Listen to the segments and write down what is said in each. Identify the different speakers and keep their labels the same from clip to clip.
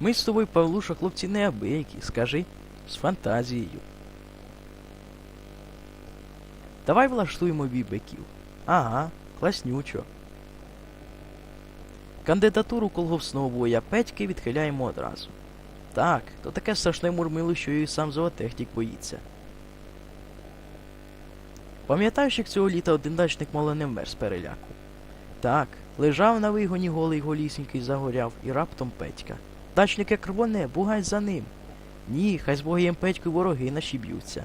Speaker 1: Ми з тобою, Павлуша, хлопці неабиякі, скажи, з фантазією. Давай влаштуємо бібиків. Ага, класнючо. Кандидатуру колгоспного воя Петьки відхиляємо одразу. Так, то таке страшне мурмило, що і сам зоотехнік боїться. Пам'ятаєш, як цього літа один дачник мало не вмер з переляку? Так, лежав на вигоні голий голісінький загоряв, і раптом Петька. Дачник як рвоне, бугай за ним. Ні, хай з Богієм Петькою вороги наші б'ються.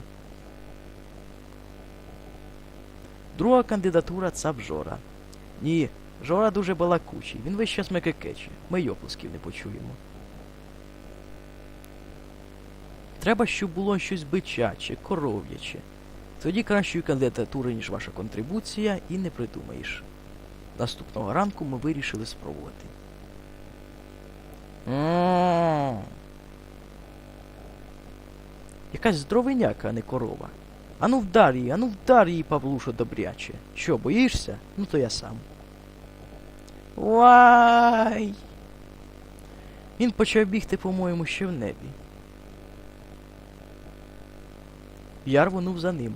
Speaker 1: Друга кандидатура цап Жора. Ні, Жора дуже балакучий, він весь час мекекече, ми й оплесків не почуємо. Треба, щоб було щось бичаче, коров'яче. Тоді кращої кандидатури, ніж ваша контрибуція, і не придумаєш. Наступного ранку ми вирішили спробувати. Якась здоровеняка, а не корова. Ану вдар її, ану вдар її, Павлушо, добряче. Що, боїшся? Ну то я сам. Вай! Він почав бігти, по-моєму, ще в небі. Я рвонув за ним.